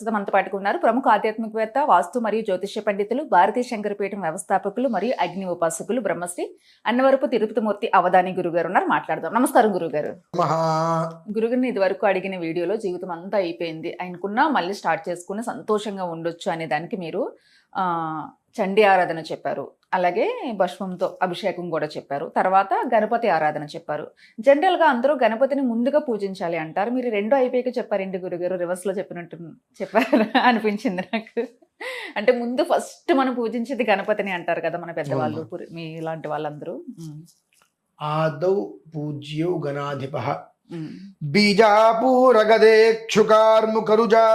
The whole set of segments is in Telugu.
ప్రస్తుతం అంత పట్టుకున్నారు ప్రముఖ ఆధ్యాత్మికవేత్త వాస్తు మరియు జ్యోతిష్య పండితులు భారతీయ శంకరపీఠం వ్యవస్థాపకులు మరియు అగ్ని ఉపాసకులు బ్రహ్మశ్రీ అన్నవరపు తిరుపతిమూర్తి అవధాని గురుగారు ఉన్నారు. మాట్లాడదాం. నమస్కారం గురుగారు. గురుగారిని ఇదివరకు అడిగిన వీడియోలో జీవితం అంతా అయిపోయింది. ఆయనకున్నా మళ్ళీ స్టార్ట్ చేసుకుని సంతోషంగా ఉండొచ్చు అనే దానికి మీరు ఆ, చండీ ఆరాధన చెప్పారు. అలాగే భస్మంతో అభిషేకం కూడా చెప్పారు. తర్వాత గణపతి ఆరాధన చెప్పారు. జనరల్గా అందరూ గణపతిని ముందుగా పూజించాలి అంటారు. మీరు రెండు అయిపోయాక చెప్పారండి గురుగారు? రివర్స్లో చెప్పినట్టు చెప్పారు? అనిపించింది నాకు. అంటే ముందు ఫస్ట్ మనం పూజించేది గణపతిని అంటారు కదా మన పెద్దవాళ్ళు మీ ఇలాంటి వాళ్ళందరూ. ఆదౌ పూజ్యౌ గణాధిప. బీజాపూరగదేక్షుకార్ముకరుజా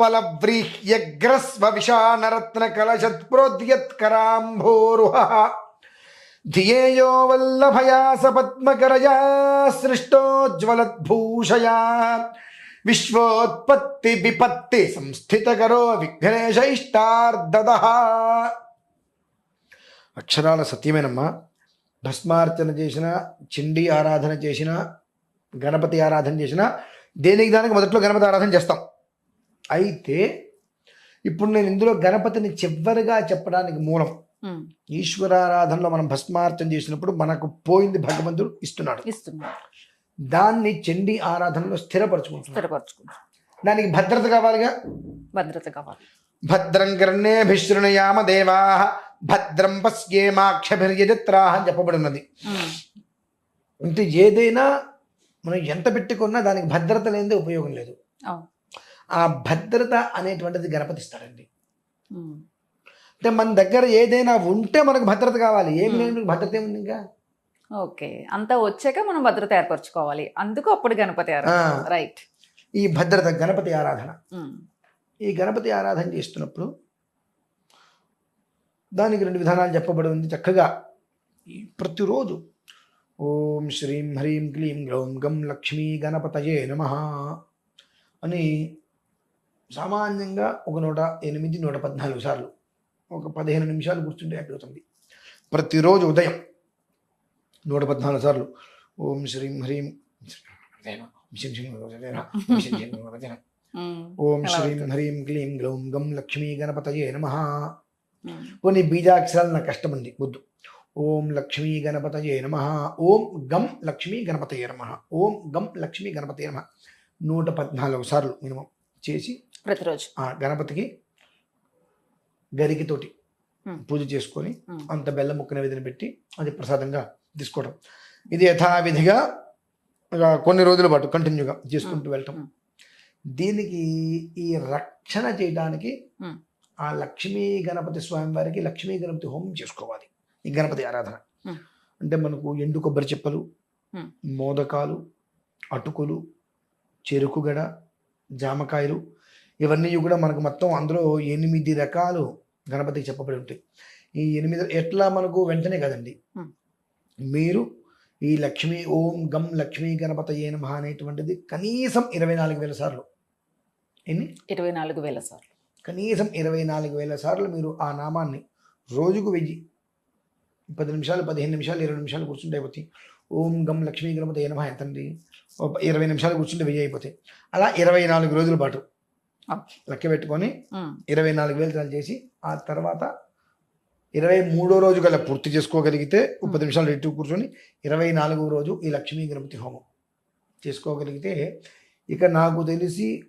చక్రాబ్జపాశోత్పలవ్రీహ్యగ్రస్వ విషానరత్న కలశత్ప్రోద్యత్కరాంభోరుహ ధియేయో వల్లభయాస పద్మకరయా సృష్టోజ్వలద్భూషయా విశ్వోత్పత్తి విపత్తి సంస్థితకరో విఘ్నేశైష్టార్దద అక్షరాల సత్యమేనమ్మా. భస్మార్చన చేసిన చిండి ఆరాధన చేసిన గణపతి ఆరాధన చేసిన దేనికి దానికి మొదట్లో గణపతి ఆరాధన చేస్తాం. అయితే ఇప్పుడు నేను ఇందులో గణపతిని చివరిగా చెప్పడానికి మూలం. ఈశ్వరారాధనలో మనం భస్మార్చన చేసినప్పుడు మనకు పోయింది భగవంతుడు ఇస్తున్నాడు. దాన్ని చండీ ఆరాధనలో స్థిరపరచుకుంటున్నాడు. దానికి భద్రత కావాలిగా? భద్రత కావాలి. భద్రం కర్ణేభిశృణయామ దేవా భద్రం పశ్యేమాక్షభిర్యజత్రా అని చెప్పబడినది. అంటే ఏదైనా మనం ఎంత పెట్టుకున్నా దానికి భద్రత లేనిదే ఉపయోగం లేదు. ఆ భద్రత అనేటువంటిది గణపతిస్తాడండి అంటే మన దగ్గర ఏదైనా ఉంటే మనకు భద్రత కావాలి. ఏమి. లేని భద్రత ఏముంది ఇంకా? ఓకే. అంతా వచ్చాక మనం భద్రత ఏర్పరచుకోవాలి. అందుకు అప్పుడు గణపతి ఆరాధన. రైట్ ఈ భద్రత గణపతి ఆరాధన. ఈ గణపతి ఆరాధన చేస్తున్నప్పుడు దానికి రెండు విధానాలు చెప్పబడి ఉంది చక్కగా. ప్రతిరోజు ఓం శ్రీం హ్రీం క్లీం గ్లౌం గం లక్ష్మీ గణపతయే నమ అని సామాన్యంగా ఒక నూట ఎనిమిది నూట పద్నాలుగు సార్లు ఒక పదిహేను నిమిషాలు కూర్చుంటే అయిపోతుంది ప్రతిరోజు ఉదయం నూట పద్నాలుగు సార్లు ఓం శ్రీం హ్రీం ఓం శ్రీం. హ్రీం క్లీం గ్లౌం గం లక్ష్మీ గణపతయే నమ. కొన్ని బీజాక్షరాలు నాకు కష్టం ఉంది వద్దు. ఓం లక్ష్మీ గణపతయే నమ. ఓం గం లక్ష్మీ గణపతయే నమ. ఓం గం లక్ష్మీ గణపతయే నమ. నూట పద్నాలుగు సార్లు మినిమం చేసి ప్రతిరోజు ఆ గణపతికి గరికితోటి. పూజ చేసుకొని అంత బెల్లం ముక్క నైవేద్యం పెట్టి అది ప్రసాదంగా తీసుకోవడం ఇది యథావిధిగా కొన్ని రోజుల పాటు కంటిన్యూగా చేసుకుంటూ వెళ్ళటం. దీనికి ఈ రక్షణ చేయడానికి. ఆ లక్ష్మీ గణపతి స్వామి వారికి లక్ష్మీ గణపతి హోమం చేసుకోవాలి ఈ గణపతి ఆరాధన. అంటే మనకు ఎండు కొబ్బరి చెప్పలు. మోదకాలు అటుకులు చెరుకుగడ జామకాయలు ఇవన్నీ కూడా మనకు మొత్తం అందులో ఎనిమిది రకాలు గణపతికి చెప్పబడి ఉంటాయి. ఈ ఎనిమిది ఎట్లా మనకు వెంటనే కదండి. మీరు ఈ లక్ష్మీ ఓం గం లక్ష్మీ గణపతయే నమః అనేటువంటిది కనీసం ఇరవై నాలుగు వేల సార్లు. ఎన్ని? ఇరవై నాలుగు వేల సార్లు. కనీసం ఇరవై నాలుగు వేల సార్లు మీరు ఆ నామాన్ని రోజుకు వెయ్యి పది నిమిషాలు పదిహేను నిమిషాలు ఇరవై నిమిషాలు కూర్చుంటే అయిపోతాయి. ఓం గం లక్ష్మీ గణపతి నమః ఎంతండి? ఇరవై నిమిషాలు కూర్చుంటే వెయ్యి అయిపోతాయి. అలా ఇరవై నాలుగు రోజుల పాటు లెక్క పెట్టుకొని ఇరవై నాలుగు వేలు సార్లు చేసి ఆ తర్వాత ఇరవై మూడో రోజు కల్లా పూర్తి చేసుకోగలిగితే పది నిమిషాలు రెట్టు కూర్చొని ఇరవై నాలుగో రోజు ఈ లక్ష్మీ గణపతి హోమం చేసుకోగలిగితే ఇక నాకు తెలిసి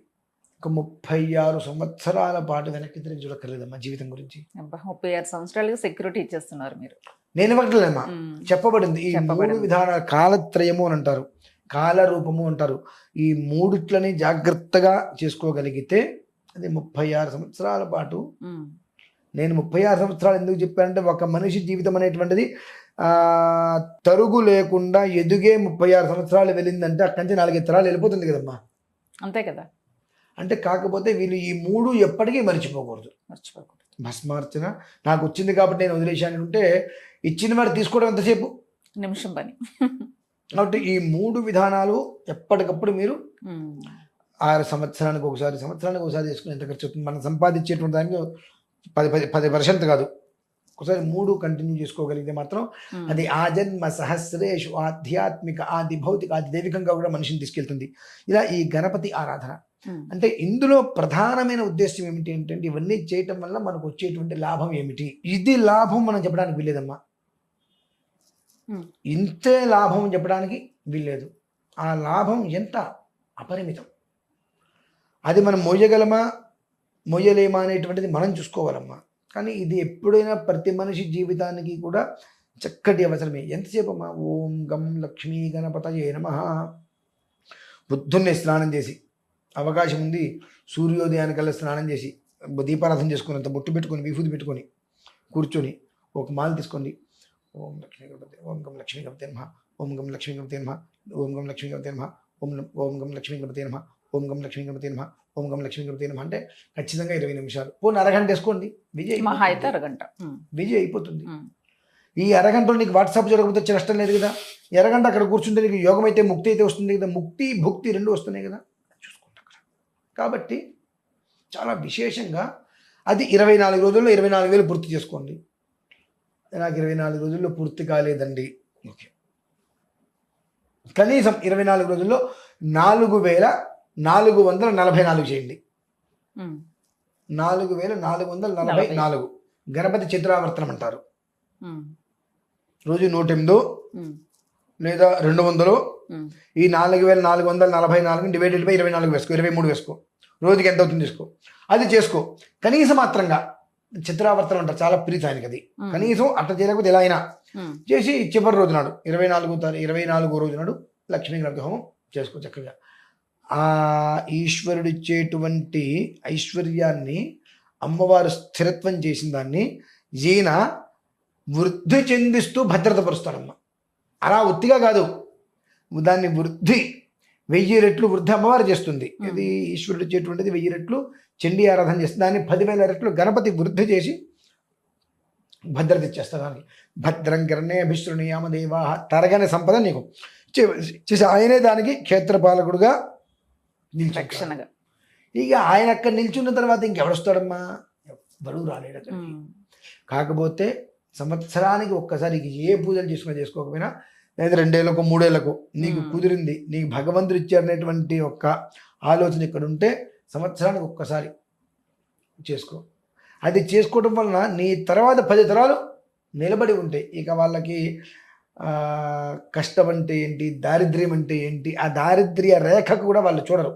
ఒక ముప్పై ఆరు సంవత్సరాల పాటు వెనక్కి తిరిగి చూడక్కర్లేదమ్మా జీవితం గురించి. ముప్పై ఆరు సంవత్సరాలుగా సెక్యూరిటీ ఇచ్చేస్తున్నారు మీరు. నేను ఇవ్వట్లేదమ్మా. చెప్పబడింది. ఈ మూడు చెప్పబడింది. విధాన కాలత్రయము అని అంటారు. కాల రూపము అంటారు. ఈ మూడిట్లని జాగ్రత్తగా చేసుకోగలిగితే అది ముప్పై ఆరు సంవత్సరాల పాటు నేను ముప్పై ఆరు సంవత్సరాలు ఎందుకు చెప్పానంటే ఒక మనిషి జీవితం అనేటువంటిది తరుగు లేకుండా ఎదుగే ముప్పై ఆరు సంవత్సరాలు వెళ్ళిందంటే అక్కడి నుంచి నాలుగైదు తరాలు వెళ్ళిపోతుంది కదమ్మా. అంతే కదా. అంటే కాకపోతే వీళ్ళు ఈ మూడు ఎప్పటికీ మర్చిపోకూడదు. మర్చిపోకూడదు. భస్మార్చన. నాకు వచ్చింది కాబట్టి నేను వదిలేశాను అంటే ఇచ్చిన వాడు తీసుకోవడం ఎంతసేపు? నిమిషం పని. కాబట్టి ఈ మూడు విధానాలు ఎప్పటికప్పుడు మీరు ఆరు సంవత్సరానికి ఒకసారి సంవత్సరానికి ఒకసారి చేసుకుని ఎంత ఖర్చు అవుతుంది మనం సంపాదించేటువంటి దానికి పది పది పది పర్సెంట్ కాదు ఒకసారి మూడు కంటిన్యూ చేసుకోగలిగితే మాత్రం. అది ఆజన్మ సహస్రేషు ఆధ్యాత్మిక ఆది భౌతిక ఆది దైవికంగా కూడా మనిషిని తీసుకెళ్తుంది ఇలా ఈ గణపతి ఆరాధన. అంటే ఇందులో ప్రధానమైన ఉద్దేశం ఏమిటి ఏంటంటే ఇవన్నీ చేయటం వల్ల మనకు వచ్చేటువంటి లాభం ఏమిటి ఇది లాభం మనం చెప్పడానికి వీల్లేదమ్మా ఉమ్. ఇంతే లాభం చెప్పడానికి వీల్లేదు. ఆ లాభం ఎంత? అపరిమితం. అది మనం మోయగలమా? మోయలేమా అనేటువంటిది మనం చూసుకోవాలమ్మా. కానీ ఇది ఎప్పుడైనా ప్రతి మనిషి జీవితానికి కూడా చక్కటి అవసరమే. ఎంతసేపు అమ్మా ఓం గం లక్ష్మీ గణపతయే నమ. బుద్ధుణ్ణి స్నానం చేసి అవకాశం ఉంది సూర్యోదయానికల్లా స్నానం చేసి దీపారాధన చేసుకుని అంత బొట్టు పెట్టుకొని విభూతి పెట్టుకొని కూర్చొని ఒక మాల తీసుకోండి. ఓం లక్ష్మీ గణపతి ఓం గం లక్ష్మీ గణపతి నమ ఓం గం లక్ష్మీ గణపతి నమ ఓం గం లక్ష్మీ గణపతి నమ ఓం ఓం గం లక్ష్మీ గణపతి నమ ఓం గం లక్ష్మీ గణపతి నమ ఓం గం లక్ష్మీ గణపతి నమ అంటే ఖచ్చితంగా ఇరవై నిమిషాలు. పోనీ అరగంట వేసుకోండి. విజయ్ మహా అయితే అరగంట. విజయ్ అయిపోతుంది. ఈ అరగంటలో నీకు వాట్సాప్ జరగకపోతే నష్టం లేదు కదా. ఈ అరగంట అక్కడ కూర్చుంటే నీకు యోగం అయితే ముక్తి అయితే వస్తుంది కదా. ముక్తి భుక్తి రెండు వస్తున్నాయి కదా. అక్కడ. కాబట్టి చాలా విశేషంగా అది ఇరవై నాలుగు రోజుల్లో ఇరవై నాలుగు వేలు పూర్తి చేసుకోండి. నాకు ఇరవై నాలుగు రోజుల్లో పూర్తి కాలేదండి ఓకే కనీసం ఇరవై నాలుగు రోజుల్లో నాలుగు వేల నాలుగు వందల నలభై నాలుగు చేయండి. నాలుగు వేల నాలుగు వందల నలభై. నాలుగు గణపతి చిత్రావర్తనం అంటారు. రోజు నూట ఎనిమిదో. లేదా రెండు వందలు. ఈ నాలుగు వేల నాలుగు వందల నలభై నాలుగు డివైడెడ్ బై ఇరవై నాలుగు వేసుకో ఇరవై మూడు వేసుకో రోజుకి ఎంత అవుతుంది తీసుకో అది చేసుకో కనీస మాత్రంగా చిత్రావర్తనం అంటారు చాలా ప్రీతి ఆయనకి అది. కనీసం అట్లా చేయలేకపోతే ఎలా అయినా. చేసి చివరి రోజు నాడు ఇరవై నాలుగు తారీ ఇరవై నాలుగో రోజు నాడు లక్ష్మీ హోమం చేసుకో చక్కగా ఆ ఈశ్వరుడు ఇచ్చేటువంటి ఐశ్వర్యాన్ని అమ్మవారు స్థిరత్వం చేసిన దాన్ని ఈయన వృద్ధి చెందిస్తూ భద్రతపరుస్తాడమ్మ అలా ఒత్తిగా కాదు దాన్ని వృద్ధి వెయ్యి రెట్లు వృద్ధి అమ్మవారు చేస్తుంది. ఇది ఈశ్వరుడు ఇచ్చేటువంటిది వెయ్యి రెట్లు చండీ ఆరాధన చేస్తుంది. దాన్ని పదివేల రెట్లు గణపతి వృద్ధి చేసి భద్రత ఇచ్చేస్తారు దానికి. భద్రం కరణే అభిశ్రుణీయామదేవా తరగని సంపద నీకు. చేసి ఆయనే దానికి క్షేత్రపాలకుడుగా నిల్చుంటాడు. రక్షణగా. ఇక ఆయన అక్కడ నిల్చున్న తర్వాత ఇంకెవడొస్తాడమ్మా? ఎవ్వడూ రాలేడు అక్కడికి. కాకపోతే సంవత్సరానికి ఒక్కసారి ఏ పూజలు చేసుకున్నా చేసుకోకపోయినా లేదా రెండేళ్ళకు మూడేళ్ళకు నీకు. కుదిరింది నీకు భగవంతుడు ఇచ్చారనేటువంటి ఒక ఆలోచన ఇక్కడ ఉంటే సంవత్సరానికి ఒక్కసారి చేసుకో. అది చేసుకోవడం వలన నీ తర్వాత పది తరాలు నిలబడి ఉంటాయి. ఇక వాళ్ళకి కష్టం అంటే ఏంటి దారిద్ర్యం అంటే ఏంటి ఆ దారిద్ర్య రేఖకు కూడా వాళ్ళు చూడరు.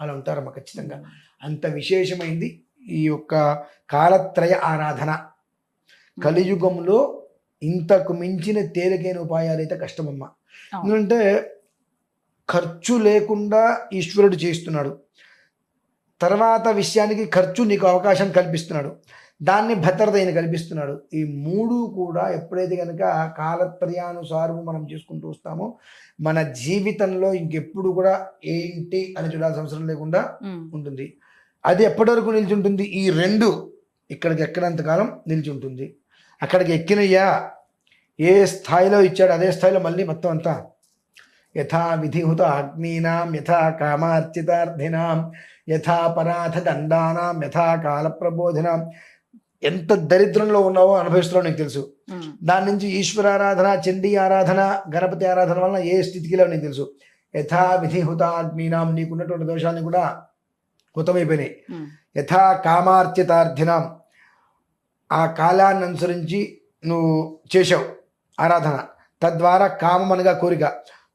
అలా ఉంటారమ్మా ఖచ్చితంగా. అంత విశేషమైంది ఈ యొక్క కాలత్రయ ఆరాధన. కలియుగంలో ఇంతకు మించిన తేలికైన ఉపాయాలు అయితే కష్టమమ్మా. ఎందుకంటే ఖర్చు లేకుండా ఈశ్వరుడు చేస్తున్నాడు తర్వాత విషయానికి ఖర్చు నీకు అవకాశం కల్పిస్తున్నాడు. దాన్ని భద్రత ఆయన కల్పిస్తున్నాడు. ఈ మూడు కూడా ఎప్పుడైతే కనుక కాలత్రయానుసారము మనం చేసుకుంటూ వస్తామో మన జీవితంలో ఇంకెప్పుడు కూడా ఏంటి అని చూడాల్సిన అవసరం లేకుండా. ఉంటుంది. అది ఎప్పటి వరకు నిలిచి ఉంటుంది? ఈ రెండు ఇక్కడికి ఎక్కడంత కాలం నిలిచి ఉంటుంది. అక్కడికి ఎక్కినయ్యా ఏ స్థాయిలో ఇచ్చాడు అదే స్థాయిలో మళ్ళీ మొత్తం అంతా. యథా విధిహుత అగ్నీనాం యథా కామార్చితార్థినాం యథా పరాధ దండానాం యథా కాల ప్రబోధనాం ఎంత దరిద్రంలో ఉన్నావో అనుభవిస్తున్నావు నీకు తెలుసు. దాని నుంచి ఈశ్వరారాధన చండీ ఆరాధన గణపతి ఆరాధన వలన ఏ స్థితికి లేవో నీకు తెలుసు. యథా విధి హుతాగ్నీనాం నీకున్నటువంటి దోషాన్ని కూడా హుతమైపోయినాయి. యథా కామార్చితార్థినాం ఆ కాలాన్ని అనుసరించి నువ్వు చేసావు ఆరాధన. తద్వారా కామం అనగా కోరిక.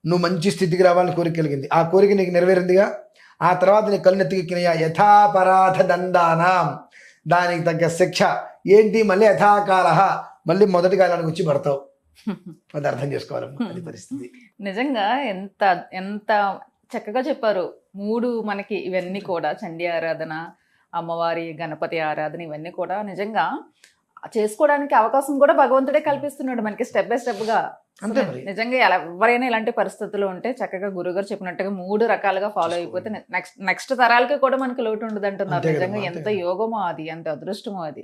నువ్వు మంచి స్థితికి రావాలని కోరిక కలిగింది. ఆ కోరిక నీకు నెరవేరిందిగా? ఆ తర్వాత నీ కళ్ళు నెత్తికెక్కినయా యథాపరాధ దండానం. దానికి తగ్గ శిక్ష. ఏంటి? మళ్ళీ యథాకాల మళ్ళీ మొదటి కాలానికి వచ్చి పడతావు. అది అర్థం చేసుకోవాలమ్మా. అది పరిస్థితి. నిజంగా ఎంత ఎంత చక్కగా చెప్పారు. మూడు మనకి ఇవన్నీ కూడా. చండీ ఆరాధన అమ్మవారి గణపతి ఆరాధన ఇవన్నీ కూడా నిజంగా చేసుకోవడానికి అవకాశం కూడా భగవంతుడే కల్పిస్తున్నాడు మనకి స్టెప్ బై స్టెప్గా. నిజంగా ఎవరైనా ఇలాంటి పరిస్థితులు ఉంటే చక్కగా గురుగారు చెప్పినట్టుగా మూడు రకాలుగా ఫాలో అయిపోతే నెక్స్ట్ నెక్స్ట్ తరాలకి కూడా మనకి లోటు ఉండదు అంటున్నారు నిజంగా ఎంత. యోగమో అది ఎంత అదృష్టమో అది.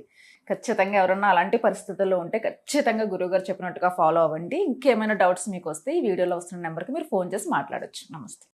ఖచ్చితంగా ఎవరన్నా అలాంటి పరిస్థితుల్లో ఉంటే ఖచ్చితంగా గురుగారు చెప్పినట్టుగా ఫాలో అవ్వండి. ఇంకేమైనా డౌట్స్ మీకు వస్తే ఈ వీడియోలో వస్తున్న నెంబర్కి మీరు ఫోన్ చేసి మాట్లాడొచ్చు. నమస్తే.